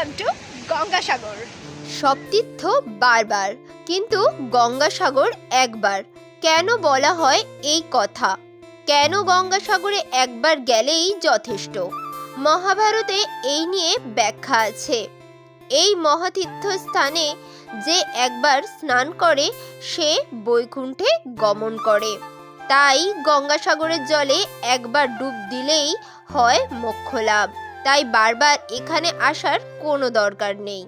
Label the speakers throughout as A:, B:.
A: Welcome to Gangasagar.
B: সব তীর্থ বারবার, কিন্তু গঙ্গাসাগর একবার। কেন বলা হয় এই কথা? কেন গঙ্গাসাগরে একবার গেলেই যথেষ্ট? মহাভারতে এই নিয়ে ব্যাখ্যা আছে। এই মহাতীর্থ স্থানে যে একবার স্নান করে, সে বৈকুণ্ঠে গমন করে। তাই গঙ্গাসাগরের জলে একবার ডুব দিলেই হয় মোক্ষ লাভ তাই বারবার এখানে আসার কোনো দরকার নেই।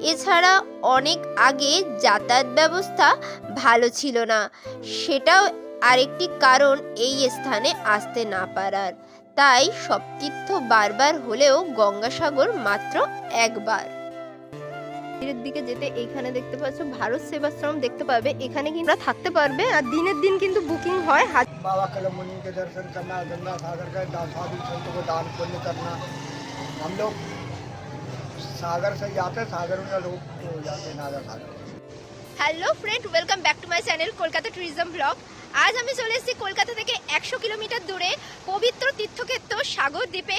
B: এছাড়া অনেক আগে যাতায়াত ব্যবস্থা ভালো ছিল না। সেটাও আরেকটি কারণ এই স্থানে আসতে না পারার। তাই সব তীর্থ বারবার হলেও গঙ্গাসাগর মাত্র একবার। মন্দিরের দিকে যেতে এইখানে দেখতে পাচ্ছ ভারত সেবাশ্রম দেখতে পাবে এখানে কিন্তু থাকতে পারবে আর দিনের দিন কিন্তু বুকিং হয় হাজার
C: बाबा कलम मुनि के दर्शन करना गंगा सागर का दा- साधु संतों को दान पुण्य करना हम लोग सागर से जाते सागर में लोग हो जाते Naga Sagar
A: hello friend welcome back to my channel Kolkata tourism blog আজ আমি চলে এসেছি কলকাতা থেকে একশো কিলোমিটার দূরে পবিত্র তীর্থক্ষেত্র সাগর দ্বীপে,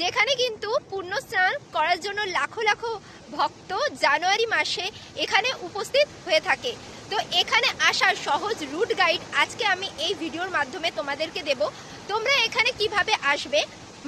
A: যেখানে কিন্তু পূর্ণ স্নান করার জন্য লাখো লাখো ভক্ত জানুয়ারি মাসে এখানে উপস্থিত হয়ে থাকে। তো এখানে আসার সহজ রুট গাইড আজকে আমি এই ভিডিওর মাধ্যমে তোমাদেরকে দেব। তোমরা এখানে কীভাবে আসবে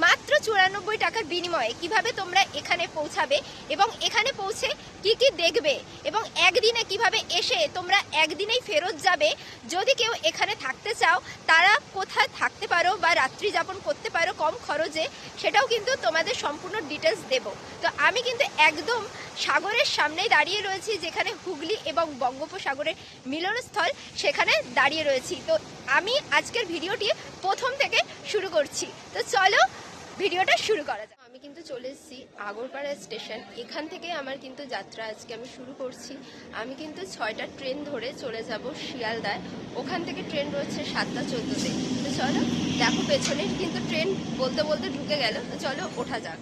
A: মাত্র চুরানব্বই টাকার বিনিময়ে কীভাবে তোমরা এখানে পৌঁছাবে এবং এখানে পৌঁছে কি কি দেখবে এবং একদিনে কীভাবে এসে তোমরা একদিনেই ফেরত যাবে? যদি কেউ এখানে থাকতে চাও, তারা কোথায় থাকতে পারো বা রাত্রি যাপন করতে পারো কম খরচে, সেটাও কিন্তু তোমাদের সম্পূর্ণ ডিটেলস দেব। তো আমি কিন্তু একদম সাগরের সামনেই দাঁড়িয়ে রয়েছি, যেখানে হুগলি এবং বঙ্গোপসাগরের মিলনস্থল সেখানে দাঁড়িয়ে রয়েছি। তো আমি আজকের ভিডিওটি প্রথম থেকে শুরু করছি। তো চলো ভিডিওটা শুরু করা যাক। আমি কিন্তু চলে এসেছি আগরপাড়া স্টেশন। এখান থেকে আমার কিন্তু যাত্রা আজকে আমি শুরু করছি। আমি কিন্তু ছয়টা ট্রেন ধরে চলে যাব শিয়ালদায়। ওখান থেকে ট্রেন রয়েছে সাতটা চোদ্দোতে। তো চলো, দেখো পেছনের কিন্তু ট্রেন বলতে বলতে ঢুকে গেল। তো চলো, ওঠা যাক।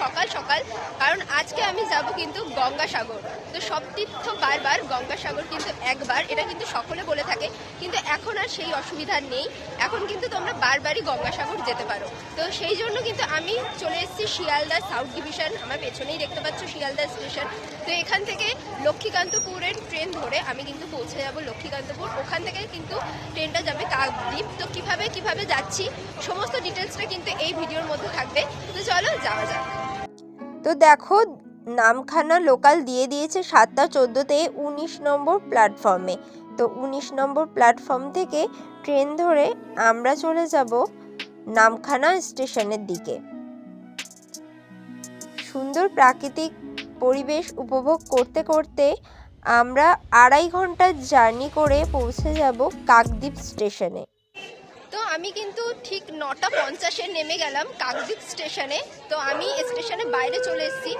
A: সকাল সকাল, কারণ আজকে আমি যাব কিন্তু গঙ্গাসাগর। তো সব তীর্থ বারবার গঙ্গাসাগর কিন্তু একবার, এটা কিন্তু সকলে বলে থাকে, কিন্তু এখন আর সেই অসুবিধা নেই। এখন কিন্তু তোমরা বারবারই গঙ্গাসাগর যেতে পারো। তো সেই জন্য কিন্তু আমি চলে এসেছি শিয়ালদা সাউথ ডিভিশন আমার পেছনেই দেখতে পাচ্ছ শিয়ালদা স্টেশন তো এখান থেকে লক্ষ্মীকান্তপুরের ট্রেন ধরে আমি কিন্তু পৌঁছে যাব লক্ষ্মীকান্তপুর। ওখান থেকে কিন্তু ট্রেনটা যাবে কাকদ্বীপ। তো কীভাবে কীভাবে যাচ্ছি, সমস্ত ডিটেলসটা কিন্তু এই ভিডিওর মধ্যে থাকবে। তো চলো, যাওয়া যাক।
B: তো দেখো, নামখানা লোকাল দিয়ে দিয়েছে সাতটা চোদ্দোতে উনিশ নম্বর প্ল্যাটফর্মে। তো উনিশ নম্বর প্ল্যাটফর্ম থেকে ট্রেন ধরে আমরা চলে যাব নামখানা স্টেশনের দিকে। সুন্দর প্রাকৃতিক পরিবেশ উপভোগ করতে করতে আমরা আড়াই ঘণ্টার জার্নি করে পৌঁছে যাব কাকদ্বীপ স্টেশনে।
A: তো আমি কিন্তু ঠিক নটা পঞ্চাশে নেমে গেলাম কাকদ্বীপ স্টেশনে। তো আমি স্টেশনে বাইরে চলে এসেছি।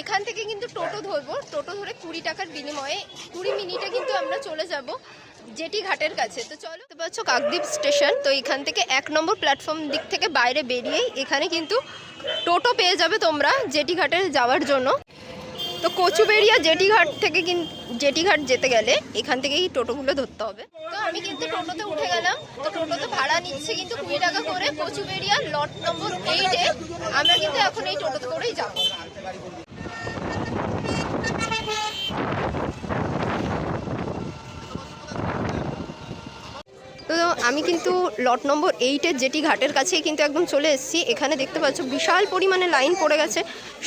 A: এখান থেকে কিন্তু টোটো ধরবো। টোটো ধরে কুড়ি টাকার বিনিময়ে কুড়ি মিনিটে কিন্তু আমরা চলে যাব জেটি ঘাটের কাছে। তো চলো, দেখতে পাচ্ছ কাকদ্বীপ স্টেশন। তো এখান থেকে এক নম্বর প্ল্যাটফর্ম দিক থেকে বাইরে বেরিয়েই এখানে কিন্তু টোটো পেয়ে যাবে তোমরা জেটি ঘাটে যাওয়ার জন্য। তো কচুবেড়িয়া জেটি ঘাট থেকে কিন্তু জেটি ঘাট যেতে গেলে এখান থেকেই টোটোগুলো ধরতে হবে। তো আমি কিন্তু টোটোতে উঠে গেলাম, তো টোটোতে ভাড়া নিচ্ছে কিন্তু কুড়ি টাকা করে কচুবেড়িয়া লট নম্বর এইটে আমরা কিন্তু এখন এই টোটোতে করেই যাব। তো আমি কিন্তু লট নম্বর এইটের যেটি ঘাটের কাছেই কিন্তু একদম চলে এসেছি। এখানে দেখতে পাচ্ছ বিশাল পরিমাণে লাইন পড়ে গেছে।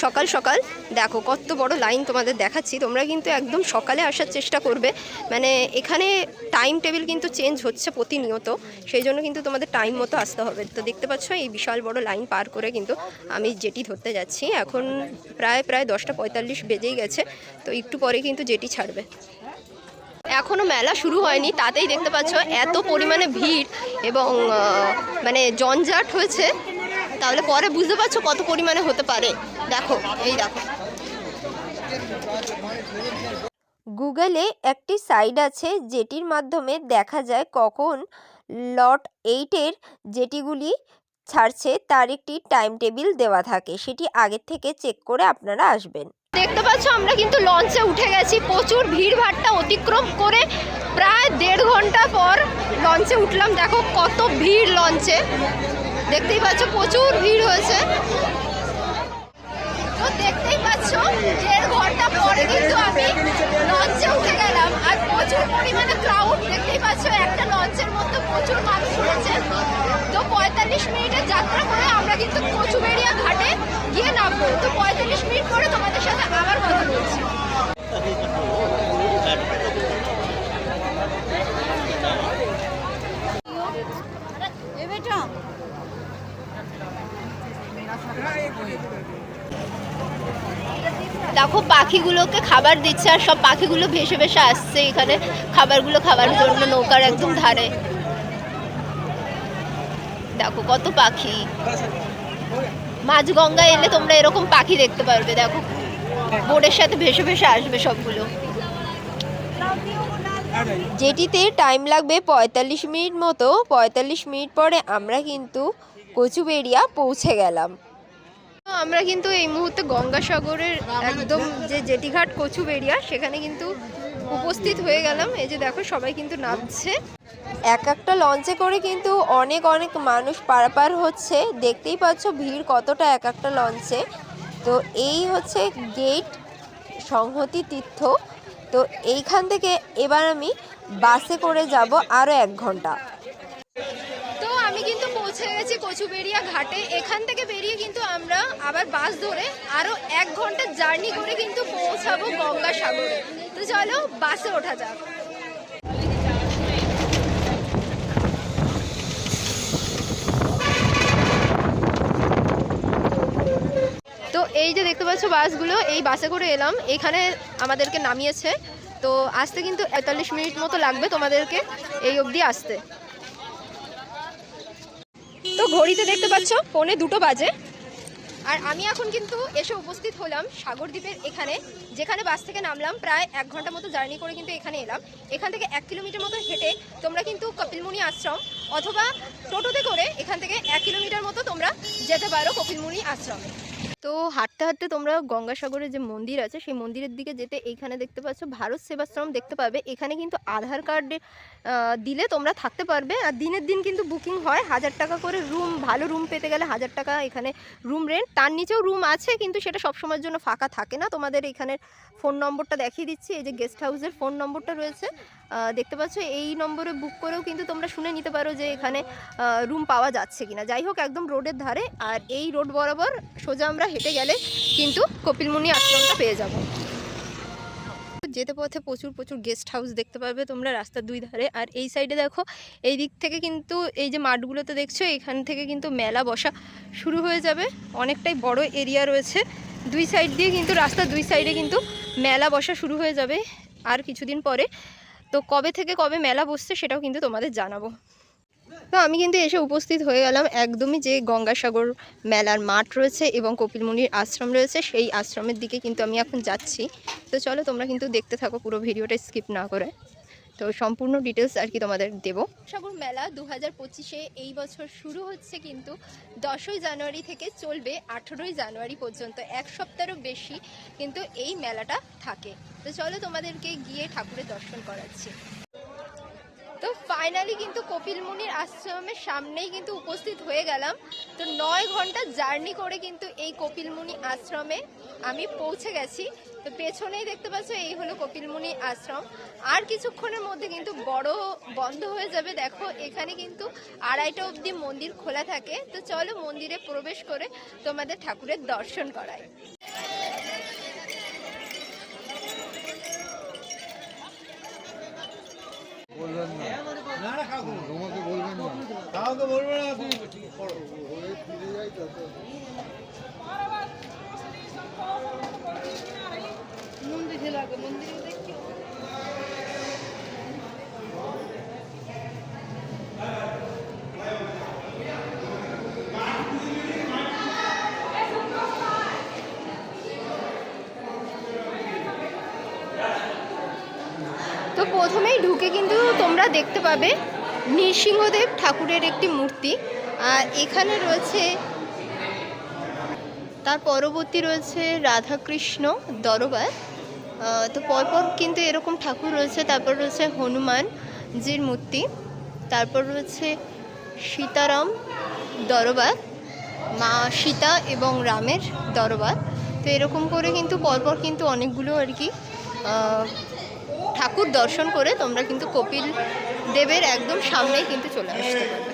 A: সকাল সকাল। দেখো কত বড় লাইন তোমাদের দেখাচ্ছি। তোমরা কিন্তু একদম সকালে আসার চেষ্টা করবে। মানে এখানে টাইম টেবিল কিন্তু চেঞ্জ হচ্ছে প্রতিনিয়ত। সেই জন্য কিন্তু তোমাদের টাইম মতো আসতে হবে। তো দেখতে পাচ্ছ এই বিশাল বড় লাইন পার করে কিন্তু আমি যেটি ধরতে যাচ্ছি। এখন প্রায় প্রায় দশটা পঁয়তাল্লিশ বেজেই গেছে। তো একটু পরে কিন্তু যেটি ছাড়বে। এখনও মেলা শুরু হয়নি, তাতেই দেখতে পাচ্ছ এত পরিমাণে ভিড় এবং মানে জঞ্জাট হয়েছে। তাহলে পরে বুঝতে পারছ কত পরিমাণে হতে পারে। দেখো, এই দেখো।
B: গুগলে একটি সাইট আছে যেটির মাধ্যমে দেখা যায় কখন লট এইটের যেটিগুলি ছাড়ছে তার একটি টাইম টেবিল দেওয়া থাকে। সেটি আগের থেকে চেক করে আপনারা আসবেন।
A: দেখতে পাচ্ছ, আমরা কিন্তু লঞ্চে উঠে গেছি। প্রচুর ভিড় ভাট্টা অতিক্রম করে প্রায় দেড় ঘণ্টা পর লঞ্চে উঠলাম। দেখো কত ভিড় লঞ্চে। দেখতেই পাচ্ছ, প্রচুর ভিড় হয়েছে। তো দেখতেই পাচ্ছ, দেড় ঘণ্টা পরে কিন্তু আমি লঞ্চে উঠে গেলাম। আর প্রচুর পরিমাণে ক্রাউড দেখতেই পাচ্ছ, একটা লঞ্চের মধ্যে প্রচুর মানুষ রয়েছে পঁয়তাল্লিশ মিনিটের যাত্রা করে আমরা কিন্তু কচুবেড়িয়া ঘাটে গিয়ে নামবো। তো পঁয়তাল্লিশ মিনিট পরে তোমাদের সাথে আবার কথা বলছি।
B: দেখো পাখিগুলোকে খাবার দিচ্ছে আর সব পাখিগুলো ভেসে ভেসে আসছে এখানে। খাবারগুলো খাবার জন্য নৌকার একদম ধারে। দেখো কত পাখি। মাঝগঙ্গা এলে তোমরা এরকম পাখি দেখতে পারবে, দেখো। বোর্ডের সাথে ভেসে ভেসে আসবে সবগুলো। যেটিতে টাইম লাগবে পঁয়তাল্লিশ মিনিট মতো, পঁয়তাল্লিশ মিনিট পরে আমরা কিন্তু কচুবেড়িয়া পৌঁছে গেলাম।
A: আমরা কিন্তু এই মুহূর্তে গঙ্গাসাগরের একদম যে জেটিঘাট কচুবেড়িয়া, সেখানে কিন্তু উপস্থিত হয়ে গেলাম। এই যে দেখো, সবাই কিন্তু নামছে।
B: এক একটা লঞ্চে করে কিন্তু অনেক অনেক মানুষ পারাপার হচ্ছে। দেখতেই পাচ্ছ ভিড় কতটা এক একটা লঞ্চে। তো এই হচ্ছে গেট সংহতি তীর্থ। তো এইখান থেকে এবার আমি বাসে করে যাব আরও এক ঘণ্টা।
A: তো আমি কিন্তু পৌঁছে গেছি কচুবেড়িয়া ঘাটে। এখান থেকে বেরিয়ে কিন্তু আমরা আবার বাস ধরে আরও এক ঘণ্টা জার্নি করে কিন্তু পৌঁছাবো গঙ্গাসাগরে। তো চলো বাসে ওঠা যাক। এই যে দেখতে পাচ্ছ বাসগুলো, এই বাসে করে এলাম। এখানে আমাদেরকে নামিয়েছে। তো আসতে কিন্তু পঁয়তাল্লিশ মিনিট মতো লাগবে তোমাদেরকে এই অবধি আসতে। তো ঘড়িতে দেখতে পাচ্ছ পৌনে দুটো বাজে। আর আমি এখন কিন্তু এসে উপস্থিত হলাম সাগরদ্বীপের এখানে, যেখানে বাস থেকে নামলাম প্রায় এক ঘণ্টা মতো জার্নি করে কিন্তু এখানে এলাম। এখান থেকে এক কিলোমিটার মতো হেঁটে তোমরা কিন্তু কপিলমুনি আশ্রম অথবা টোটোতে করে এখান থেকে এক কিলোমিটার মতো তোমরা যেতে পারো কপিলমুনি আশ্রমে। তো হাঁটতে হাঁটতে তোমরা গঙ্গাসাগরের যে মন্দির আছে, সেই মন্দিরের দিকে যেতে এইখানে দেখতে পাচ্ছ ভারত সেবাশ্রম দেখতে পাবে। এখানে কিন্তু আধার কার্ড দিলে তোমরা থাকতে পারবে। আর দিনের দিন কিন্তু বুকিং হয় হাজার টাকা করে রুম, ভালো রুম পেতে গেলে হাজার টাকা এখানে রুম রেন্ট। তার নিচেও রুম আছে কিন্তু সেটা সবসময়ের জন্য ফাঁকা থাকে না। তোমাদের এখানের ফোন নম্বরটা দেখিয়ে দিচ্ছি। এই যে গেস্ট হাউসের ফোন নম্বরটা রয়েছে। দেখতে পাচ্ছ এই নম্বরে বুক করেও কিন্তু তোমরা শুনে নিতে পারো যে এখানে রুম পাওয়া যাচ্ছে কিনা। যাই হোক, একদম রোডের ধারে। আর এই রোড বরাবর সোজা আমরা হেঁটে গেলে কিন্তু কপিলমুনি আশ্রমটা পেয়ে যাব। যেতে পথে প্রচুর প্রচুর গেস্ট হাউস দেখতে পাবে তোমরা রাস্তার দুই ধারে। আর এই সাইডে দেখো, এই দিক থেকে কিন্তু এই যে মাঠগুলোতে দেখছ, এখান থেকে কিন্তু মেলা বসা শুরু হয়ে যাবে। অনেকটাই বড় এরিয়া রয়েছে। দুই সাইড দিয়ে কিন্তু, রাস্তার দুই সাইডে কিন্তু মেলা বসা শুরু হয়ে যাবে। আর কিছুদিন পরে, তো কবে থেকে কবে মেলা বসছে সেটাও কিন্তু তোমাদের জানাব। তো আমি কিন্তু এসে উপস্থিত হয়ে গেলাম একদমই যে গঙ্গাসাগর মেলার মাঠ রয়েছে এবং কপিলমুনির আশ্রম রয়েছে, সেই আশ্রমের দিকে কিন্তু আমি এখন যাচ্ছি। তো চলো তোমরা কিন্তু দেখতে থাকো পুরো ভিডিওটা স্কিপ না করে। তো সম্পূর্ণ ডিটেলস আর কি তোমাদের দেব। সাগর মেলা দু হাজার পঁচিশে এই বছর শুরু হচ্ছে কিন্তু দশই জানুয়ারি থেকে চলবে আঠেরোই জানুয়ারি পর্যন্ত, এক সপ্তাহেরও বেশি কিন্তু এই মেলাটা থাকে। তো চলো তোমাদেরকে গিয়ে ঠাকুরের দর্শন করাচ্ছি। ফাইনালি কিন্তু কপিলমুনির আশ্রমের সামনেই কিন্তু উপস্থিত হয়ে গেলাম। তো নয় ঘণ্টা জার্নি করে কিন্তু এই কপিলমুনি আশ্রমে আমি পৌঁছে গেছি। তো পেছনেই দেখতে পাচ্ছ, এই হলো কপিলমুনি আশ্রম। আর কিছুক্ষণের মধ্যে কিন্তু বড় বন্ধ হয়ে যাবে। দেখো, এখানে কিন্তু আড়াইটা অবধি মন্দির খোলা থাকে। তো চলো মন্দিরে প্রবেশ করে তোমাদের ঠাকুরের দর্শন করাই
C: বলবেন না না না কাউকে তোমাকে বলবেন না বলবেন না তুমি পড়ো ওই ফিরে যাই তো তো।
A: তো প্রথমেই ঢুকে কিন্তু তোমরা দেখতে পাবে নৃসিংহদেব ঠাকুরের একটি মূর্তি, আর এখানে রয়েছে, তার পরবর্তী রয়েছে রাধাকৃষ্ণ দরবার। তো পরপর কিন্তু এরকম ঠাকুর রয়েছে, তারপর রয়েছে হনুমান জির মূর্তি, তারপর রয়েছে সীতারাম দরবার, মা সীতা এবং রামের দরবার। তো এরকম করে কিন্তু পরপর কিন্তু অনেকগুলো আর কি ঠাকুর দর্শন করে তোমরা কিন্তু কপিল দেবের একদম সামনেই কিন্তু চলে আসতে পারবে।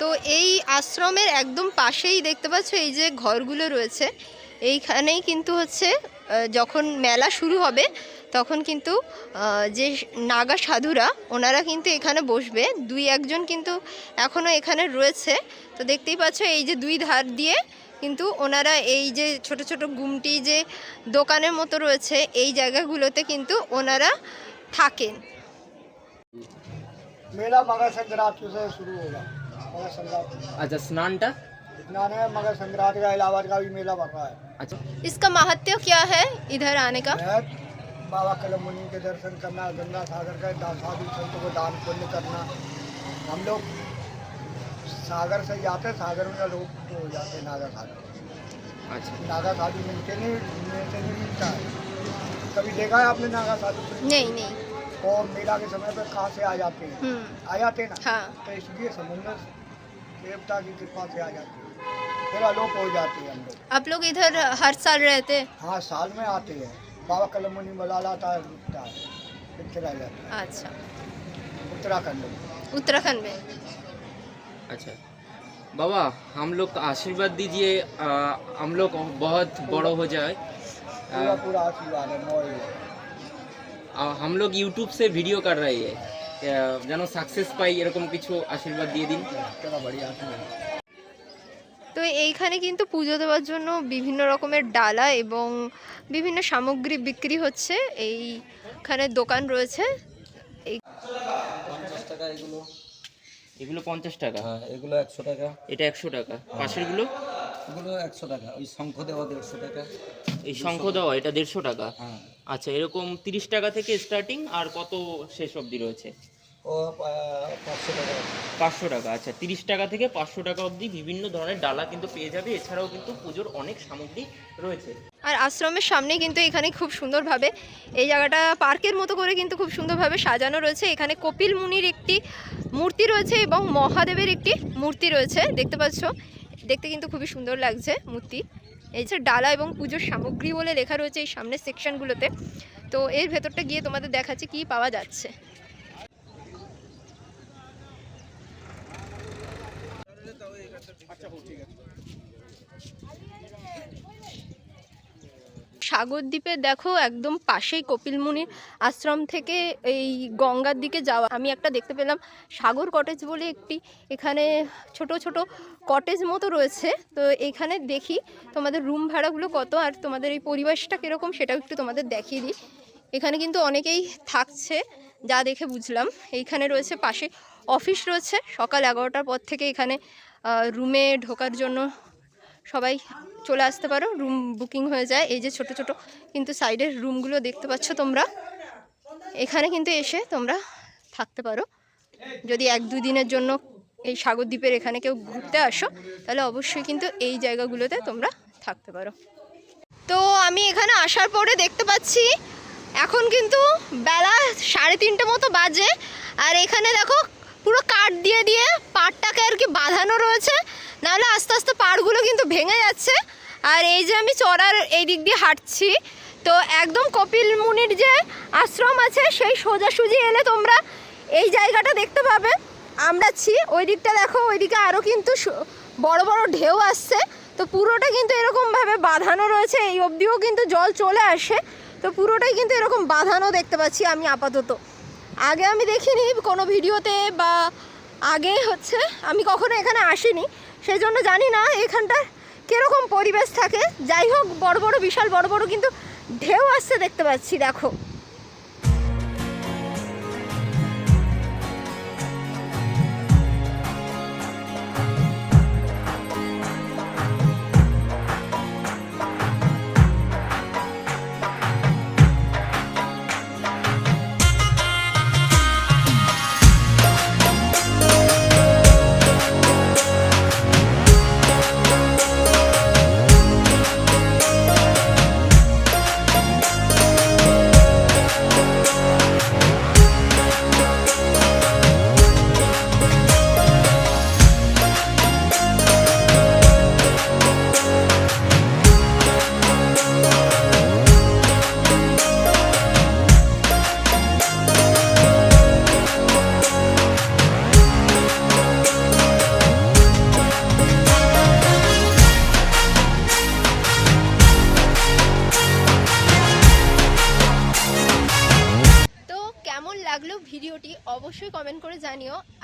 A: তো এই আশ্রমের একদম পাশেই দেখতে পাচ্ছ, এই যে ঘরগুলো রয়েছে। এইখানেই কিন্তু হচ্ছে আহ, যখন মেলা শুরু হবে তখন কিন্তু আহ, যে নাগা সাধুরা ওনারা কিন্তু এখানে বসবে দুই একজন কিন্তু এখনও এখানে রয়েছে তো দেখতেই পাচ্ছ এই যে দুই ধার দিয়ে কিন্তু ওনারা এই যে ছোট ছোট গুমটি যে দোকানের মতো রয়েছে এই জায়গাগুলোতে কিন্তু ওনারা থাকেন
C: मेला मकर संक्रांति से शुरू होगा मकर संक्रांति
D: আচ্ছা স্নানটা
C: स्नान है मकर संक्रांति का इलाहाबाद का भी मेला भर रहा है
D: अच्छा।
A: इसका महत्व क्या है इधर आने का?
C: बाबा कलम मुनि के दर्शन करना गंगा सागर का साधु संतों को दान पुण्य करना। हम लोग सागर से जाते हैं सागर में लोग तो हो जाते नागा सागर।
D: अच्छा।
C: नागा साधु मिलते नहीं मिलते नहीं मिलता है। कभी देखा है आपने नागा साधु
A: नहीं नहीं।
C: और मेला के समय पर कहाँ से आ जाते हैं?
A: हम्म।
C: आ जाते ना?
A: हाँ।
C: तो इसलिए समुद्र देवता की कृपा से आ जाते हैं। फिर अलोप हो जाते हैं हम लोग
A: आप लोग इधर हर साल रहते हैं
C: हाँ साल में आते हैं बाबा कलम मुनि बुला लाता है रुकता है फिर चला जाता
A: अच्छा
C: है उत्तराखंड में
A: उत्तराखंड में
D: अच्छा बाबा हम लोग को आशीर्वाद दीजिए आ, हम लोग बहुत बड़ो हो जाए आ,
C: पूरा पूरा आशीर्वाद है नौ
D: आ, हम लोग यूट्यूब से ভিডিও कर रहे हैं आ, যেন সাকসেস পাই এরকম কিছু আশীর্বাদ দিয়ে দিন
C: चलो बढ़िया आशीर्वाद
A: তো এইখানে কিন্তু পুজো দেওয়ার জন্য বিভিন্ন রকমের ডালা এবং বিভিন্ন সামগ্রী বিক্রি হচ্ছে। এইখানে দোকান রয়েছে।
E: পঞ্চাশ টাকা এগুলো।
D: এগুলো পঞ্চাশ টাকা?
E: হ্যাঁ এগুলো একশো টাকা।
D: এটা একশো টাকা। পাশেরগুলো?
E: এগুলো একশো টাকা। ওই শঙ্খ দেওয়া দেড়শো টাকা।
D: এই শঙ্খ দেওয়া এটা দেড়শো টাকা?
E: হ্যাঁ।
D: আচ্ছা এরকম তিরিশ টাকা থেকে স্টার্টিং আর কত শেষ অবধি রয়েছে?
E: ও পাঁচশো টাকা।
D: পাঁচশো টাকা আচ্ছা তিরিশ টাকা থেকে পাঁচশো টাকা অবধি বিভিন্ন ধরনের ডালা কিন্তু পেয়ে যাবে। এছাড়াও কিন্তু পুজোর অনেক সামগ্রী রয়েছে।
A: আর আশ্রমের সামনে কিন্তু এখানে খুব সুন্দরভাবে এই জায়গাটা পার্কের মতো করে কিন্তু খুব সুন্দরভাবে সাজানো রয়েছে। এখানে কপিল মুনির একটি মূর্তি রয়েছে এবং মহাদেবের একটি মূর্তি রয়েছে। দেখতে পাচ্ছ? দেখতে কিন্তু খুবই সুন্দর লাগছে মূর্তি। এই যে ডালা এবং পুজোর সামগ্রী বলে লেখা রয়েছে এই সামনের সেকশনগুলোতে তো এর ভেতরটা গিয়ে তোমাদের দেখাচ্ছি কি পাওয়া যাচ্ছে। সাগর দ্বীপে দেখো একদম পাশেই কপিল মুনির আশ্রম থেকে এই গঙ্গার দিকে যাওয়া। আমি একটা দেখতে পেলাম সাগর কটেজ বলে একটি। এখানে ছোট ছোট কটেজ মতো রয়েছে। তো এখানে দেখি তোমাদের রুম ভাড়াগুলো কত আর তোমাদের এই পরিবেশটা কীরকম সেটাও একটু তোমাদের দেখিয়ে দিই। এখানে কিন্তু অনেকেই থাকছে, যা দেখে বুঝলাম। এইখানে রয়েছে পাশে অফিস রয়েছে। সকাল এগারোটার পর থেকে এখানে রুমে ঢোকার জন্য সবাই চলে আসতে পারো। রুম বুকিং হয়ে যায়। এই যে ছোট ছোট কিন্তু সাইডের রুমগুলো দেখতে পাচ্ছ তোমরা। এখানে কিন্তু এসে তোমরা থাকতে পারো। যদি এক, দুই দিনের জন্য এই সাগর দ্বীপের এখানে কেউ ঘুরতে আসো, তাহলে অবশ্যই কিন্তু এই জায়গাগুলোতে তোমরা থাকতে পারো। তো আমি এখানে আসার পরে দেখতে পাচ্ছি, এখন কিন্তু বেলা সাড়ে তিনটে মতো বাজে। আর এখানে দেখো পুরো কাঠ দিয়ে দিয়ে পাড়টাকে আর কি বাঁধানো রয়েছে। নাহলে আস্তে আস্তে পাড়গুলো কিন্তু ভেঙে যাচ্ছে। আর এই যে আমি চড়ার এই দিক দিয়ে হাঁটছি, তো একদম কপিল মুনির যে আশ্রম আছে, সেই সোজাসুজি এলে তোমরা এই জায়গাটা দেখতে পাবে। আমরা ছি ওই দিকটা দেখো ওইদিকে আরও কিন্তু বড় বড় ঢেউ আসছে। তো পুরোটা কিন্তু এরকমভাবে বাঁধানো রয়েছে, এই অবধিও কিন্তু জল চলে আসে। তো পুরোটাই কিন্তু এরকম বাঁধানো দেখতে পাচ্ছি আমি আপাতত। আগে আমি দেখিনি কোনো ভিডিওতে বা আগে হচ্ছে আমি কখনো এখানে আসিনি। সেই জন্য জানি না এখানটা কীরকম পরিবেশ থাকে। যাই হোক, বড় বড় বিশাল বড় বড় কিন্তু ঢেউ আসছে দেখতে পাচ্ছি, দেখো।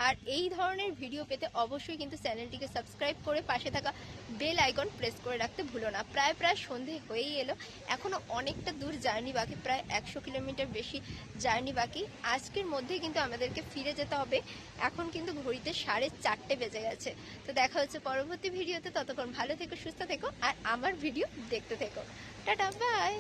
A: আর এই ধরনের ভিডিও পেতে অবশ্যই কিন্তু চ্যানেলটিকে সাবস্ক্রাইব করে পাশে থাকা বেল আইকন প্রেস করে রাখতে ভুলো না। প্রায় প্রায় সন্ধে হয়েই এলো। এখনও অনেকটা দূর জার্নি বাকি, প্রায় একশো কিলোমিটার বেশি জার্নি বাকি। আজকের মধ্যে কিন্তু আমাদেরকে ফিরে যেতে হবে। এখন কিন্তু ঘড়িতে সাড়ে চারটে বেজে গেছে। তো দেখা হচ্ছে পরবর্তী ভিডিওতে ততক্ষণ ভালো থেকো, সুস্থ থেকো, আর আমার ভিডিও দেখতে থেকো। Tata bye